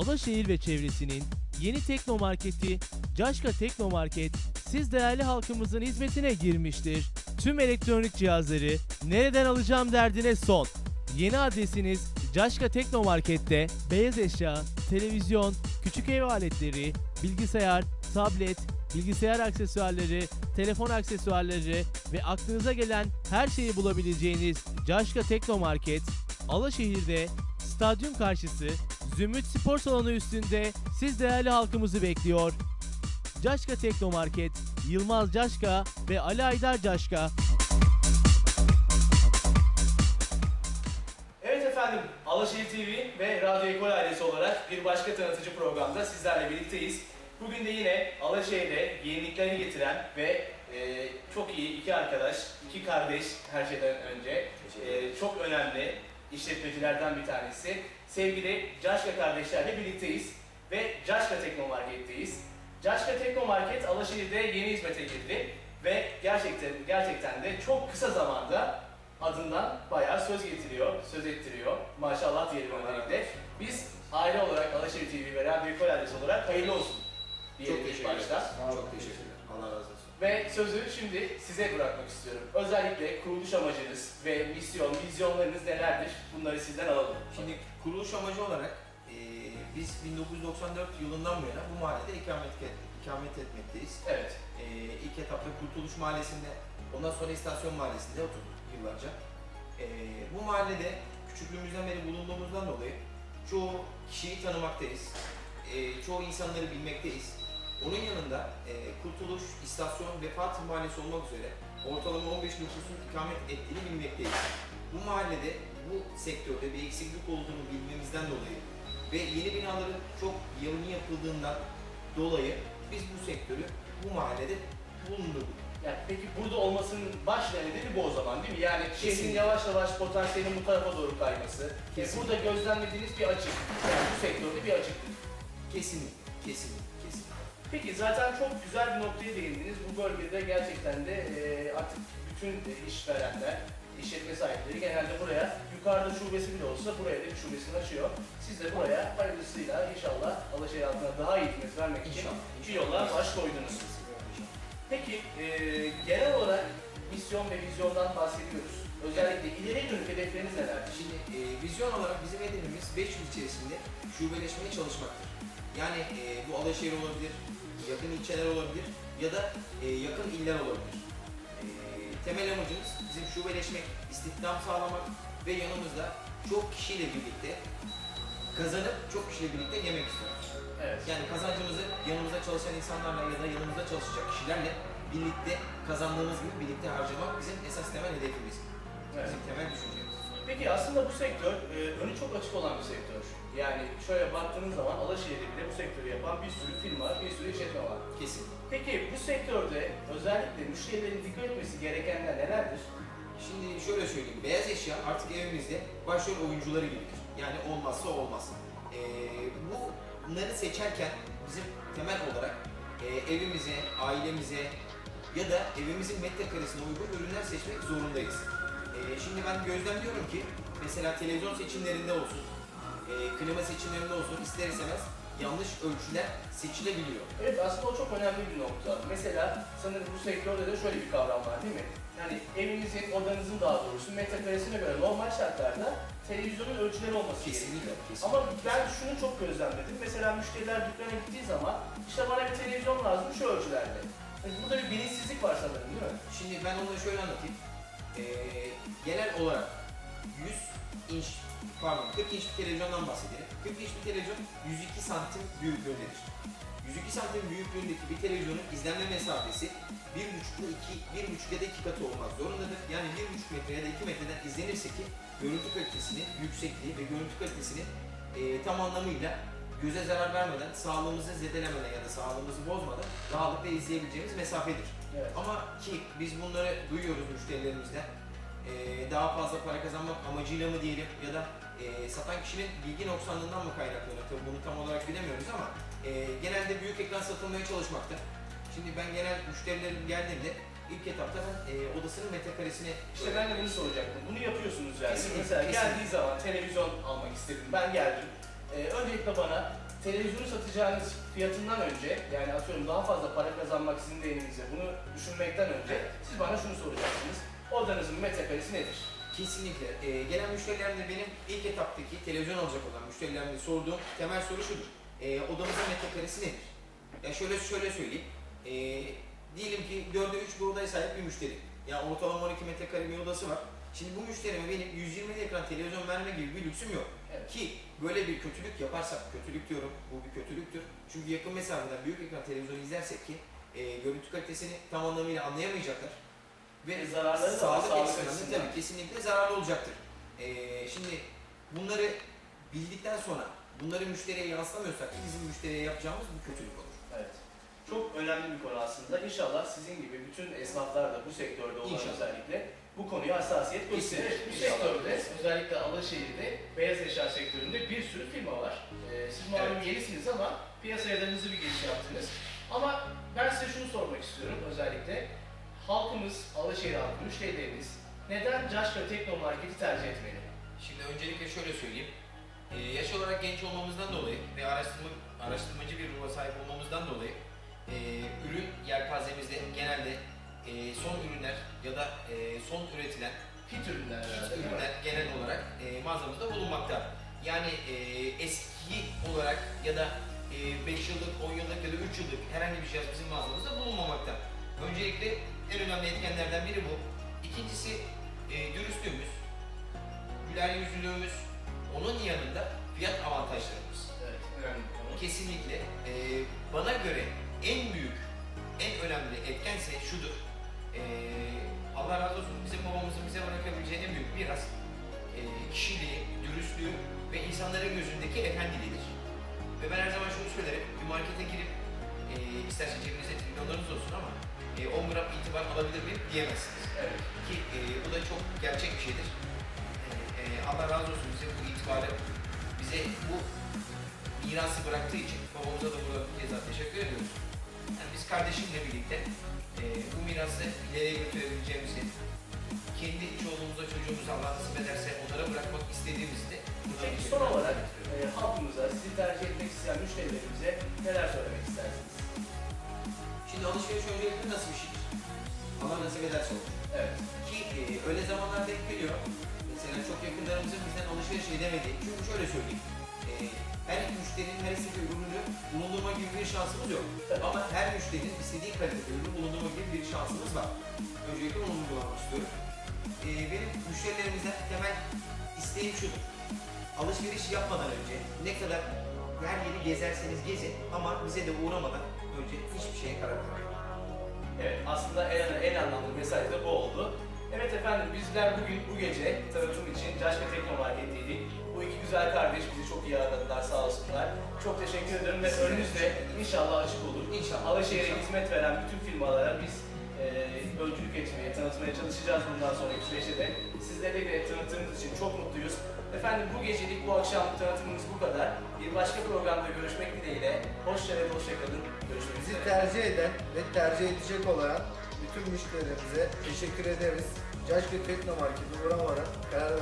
Alaşehir ve çevresinin yeni teknomarketi Caşka Teknomarket siz değerli halkımızın hizmetine girmiştir. Tüm elektronik cihazları nereden alacağım derdine son. Yeni adresiniz Caşka Teknomarket'te beyaz eşya, televizyon, küçük ev aletleri, bilgisayar, tablet, bilgisayar aksesuarları, telefon aksesuarları ve aklınıza gelen her şeyi bulabileceğiniz Caşka Teknomarket, Alaşehir'de stadyum karşısı Zümrüt Spor Salonu üstünde siz değerli halkımızı bekliyor. Caşka Teknomarket, Yılmaz Caşka ve Ali Aydar Caşka. Evet efendim, Alaşehir TV ve Radyo Ekol ailesi olarak bir başka tanıtıcı programda sizlerle birlikteyiz. Bugün de yine Alaşehir'e yeniliklerini getiren ve e, çok iyi iki arkadaş, iki kardeş her şeyden önce e, çok önemli işletmecilerden bir tanesi. Sevgili Caşka kardeşlerle birlikteyiz ve Caşka Teknomarket'teyiz. Caşka Teknomarket Alaşehir'de yeni hizmete girdi ve gerçekten gerçekten de çok kısa zamanda adından bayağı söz getiriyor, söz ettiriyor. Maşallah diyelim öncelikle. Biz aile olarak Alaşehir TV ve Radyo Ekol olarak hayırlı olsun diyelim Çok ilk teşekkür ederiz. başta. Çok teşekkürler. Allah razı olsun. Ve sözü şimdi size bırakmak istiyorum. Özellikle kuruluş amacınız ve misyon, vizyonlarınız nelerdir? Bunları sizden alalım. Şimdi kuruluş amacı olarak e, biz 1994 yılından bu yana bu mahallede ikamet, ikamet etmekteyiz. Evet, E, ilk etapta Kurtuluş Mahallesi'nde, ondan sonra İstasyon Mahallesi'nde oturduk yıllarca. E, bu mahallede küçüklüğümüzden beri bulunduğumuzdan dolayı çoğu kişiyi tanımaktayız. E, çoğu insanları bilmekteyiz. Onun yanında e, Kurtuluş, İstasyon ve Fatih Mahallesi olmak üzere ortalama 15 nüfusun ikamet ettiğini bilmekteyiz. Bu mahallede bu sektörde bir eksiklik olduğunu bilmemizden dolayı ve yeni binaların çok yılını yapıldığından dolayı biz bu sektörü bu mahallede bulundurduk. yani peki burada olmasının baş nedeni bu o zaman değil mi? Yani şehrin yavaş yavaş potansiyelin bu tarafa doğru kayması. Kesinlikle. burada gözlemlediğiniz bir açık. Yani bu sektörde bir açıklık. Kesinlikle, kesinlikle. Peki zaten çok güzel bir noktaya değindiniz. Bu bölgede gerçekten de e, artık bütün e, işverenler, işletme sahipleri genelde buraya yukarıda şubesi bile olsa buraya da bir şubesini açıyor. Siz de buraya hayırlısıyla inşallah Alaşehir halkına daha iyi hizmet vermek için iki yolla baş koydunuz. Peki e, genel olarak misyon ve vizyondan bahsediyoruz. Özellikle ileriye dönük hedefleriniz nelerdir? Şimdi e, vizyon olarak bizim hedefimiz 5 yıl içerisinde şubeleşmeye çalışmaktır. Yani e, bu Alaşehir olabilir, yakın ilçeler olabilir ya da e, yakın iller olabilir. E, temel amacımız bizim şubeleşmek, istihdam sağlamak ve yanımızda çok kişiyle birlikte kazanıp çok kişiyle birlikte yemek istiyoruz. Evet. Yani kazancımızı yanımızda çalışan insanlarla ya da yanımızda çalışacak kişilerle birlikte kazandığımız gibi birlikte harcamak bizim esas temel hedefimiz. evet. Bizim temel düşüncemiz. Peki aslında bu sektör e, önü çok açık olan bir sektör. Yani şöyle baktığınız zaman Alaşehir'de bile bu sektörü yapan bir sürü firma, bir sürü işletme var. Kesin. Peki bu sektörde özellikle müşterilerin dikkat etmesi gerekenler nelerdir? Şimdi şöyle söyleyeyim, beyaz eşya artık evimizde başrol oyuncuları gibidir. Yani olmazsa olmaz. Ee, bunları seçerken bizim temel olarak e, evimize, ailemize ya da evimizin metrekaresine uygun ürünler seçmek zorundayız. Ee, şimdi ben gözlemliyorum ki mesela televizyon seçimlerinde olsun, e, klima seçimlerinde olsun ister istemez yanlış ölçüler seçilebiliyor. Evet aslında o çok önemli bir nokta. Mesela sanırım bu sektörde de şöyle bir kavram var değil mi? Yani evinizin, odanızın daha doğrusu metrekaresine göre normal şartlarda televizyonun ölçüleri olması gerekiyor. Kesinlikle, kesinlikle. Ama ben şunu çok gözlemledim. Mesela müşteriler dükkana gittiği zaman işte bana bir televizyon lazım şu ölçülerde. Yani burada bir bilinçsizlik var sanırım değil mi? Şimdi ben onu şöyle anlatayım. Ee, genel olarak 100 inç, pardon 40 inç bir televizyondan bahsedelim. 40 inç bir televizyon 102 santim büyüklüğündedir. 102 santim büyüklüğündeki bir televizyonun izlenme mesafesi 1,5 ile 2, 1,5 ya da 2 katı olmak zorundadır. Yani 1,5 metre ya da 2 metreden izlenirse ki görüntü kalitesinin yüksekliği ve görüntü kalitesinin e, tam anlamıyla göze zarar vermeden, sağlığımızı zedelemeden ya da sağlığımızı bozmadan rahatlıkla izleyebileceğimiz mesafedir. Evet. Ama ki biz bunları duyuyoruz müşterilerimizden. Ee, daha fazla para kazanmak amacıyla mı diyelim ya da e, satan kişinin bilgi noksanlığından mı kaynaklanıyor? Tabii bunu tam olarak bilemiyoruz ama e, genelde büyük ekran satılmaya çalışmakta. Şimdi ben genel müşterilerim geldiğinde ilk etapta ben e, odasının metrekaresini İşte ben de bunu soracaktım. Bunu yapıyorsunuz yani. Kesinlikle, Mesela kesinlikle. geldiği zaman televizyon almak istedim. Ben geldim. Ee, öncelikle bana televizyonu satacağınız fiyatından önce yani atıyorum daha fazla para kazanmak sizin de elinizde bunu düşünmekten önce siz bana şunu soracaksınız. Odanızın metrekaresi nedir? Kesinlikle. Ee, gelen müşterilerimde benim ilk etaptaki televizyon alacak olan müşterilerimde sorduğum temel soru şudur. Ee, odamızın metrekaresi nedir? Ya şöyle şöyle söyleyeyim. Ee, diyelim ki 4'e 3 bir odaya sahip bir müşteri. Ya ortalama 12 metrekare bir odası var. Şimdi bu müşterime benim 120 ekran televizyon verme gibi bir lüksüm yok. Ki böyle bir kötülük yaparsak, kötülük diyorum, bu bir kötülüktür. Çünkü yakın mesafeden büyük ekran televizyon izlersek ki e, görüntü kalitesini tam anlamıyla anlayamayacaklar. Ve E, zararları da var, sağlık sağlık açısından da açısından. tabii kesinlikle zararlı olacaktır. E, şimdi bunları bildikten sonra bunları müşteriye yansıtamıyorsak bizim müşteriye yapacağımız bir kötülük olur. Evet. Çok önemli bir konu aslında. İnşallah sizin gibi bütün esnaflar da bu sektörde olan İnşallah. özellikle bu konuya hassasiyet gösterir. Bu sektörde özellikle Alaşehir'de beyaz eşya sektöründe bir sürü firma var. Ee, siz malum Evet. yenisiniz ama piyasaya da hızlı bir giriş yaptınız. Ama ben size şunu sormak istiyorum özellikle. Halkımız, Alaşehir halkı, müşterileriniz neden Caşka Teknomarket'i tercih etmeli? Şimdi öncelikle şöyle söyleyeyim. Ee, yaş olarak genç olmamızdan dolayı ve araştırma, araştırmacı bir ruha sahip olmamızdan dolayı e, ürün yelpazemizde genelde e, son ürünler ya da e, son üretilen Fit ürünler mi? ürünler genel olarak e, mağazamızda bulunmakta. Yani e, eski olarak ya da 5 yıllık, 10 yıllık ya da 3 yıllık herhangi bir cihaz bizim mağazamızda bulunmamakta. Öncelikle en önemli etkenlerden biri bu. İkincisi e, dürüstlüğümüz, güler yüzlülüğümüz, onun yanında fiyat avantajlarımız. Evet, önemli. Kesinlikle e, bana göre en büyük, en önemli etkense şudur. E, Allah razı olsun bizim babamızın bize bırakabileceği en büyük miras e, kişiliği, dürüstlüğü ve insanların gözündeki efendiliğidir. Ve ben her zaman şunu söylerim, bir markete girip e, isterse cebinizde milyonlarınız olsun ama e, 10 gram itibar alabilir miyim diyemezsiniz. Evet. Ki e, bu da çok gerçek bir şeydir. E, e, Allah razı olsun bize bu itibarı, bize bu mirası bıraktığı için babamıza da burada bir kez daha teşekkür ediyoruz. Yani biz kardeşimle birlikte e, bu mirası ileriye götürebileceğimizi, kendi çoluğumuza, çocuğumuza Allah nasip ederse onlara bırakmak istediğimizi de buradan Peki son olarak e, halkımıza, sizi tercih etmek isteyen müşterilerimize neler söylemek istersiniz? Şimdi alışveriş öncelikle nasıl bir şeydir? Allah nasip ederse olur. Evet. Ki e, öyle zamanlar denk geliyor. Mesela çok yakınlarımızın bizden alışveriş edemediği. Çünkü şöyle söyleyeyim. E, müşterinin istediği ürünü bulundurma gibi bir şansımız yok. Ama her müşterinin istediği kalitede ürünü bulundurma gibi bir şansımız var. Öncelikle onu vurgulamak istiyorum. E, benim müşterilerimizden temel isteğim şudur. Alışveriş yapmadan önce ne kadar her yeri gezerseniz gezin ama bize de uğramadan önce hiçbir şeye karar vermeyin. Evet, aslında en, en anlamlı mesaj da bu oldu. Evet efendim, bizler bugün bu gece tanıtım için Caşka Teknomarket'teydik. Bu iki güzel kardeş bizi çok iyi aradılar sağ olsunlar. Çok teşekkür ederim ve Size önünüzde inşallah açık olur. İnşallah. Alaşehir'e hizmet veren bütün firmalara biz e, öncülük etmeye, tanıtmaya çalışacağız bundan sonraki süreçte de. Sizlere de tanıttığımız için çok mutluyuz. Efendim bu gecelik, bu akşam tanıtımımız bu kadar. Bir başka programda görüşmek dileğiyle. Hoşça ve hoşça kalın. Görüşmek Bizi üzere. tercih eden ve tercih edecek olan bütün müşterilerimize teşekkür ederiz. Caşke Teknomarket'e uğramadan karar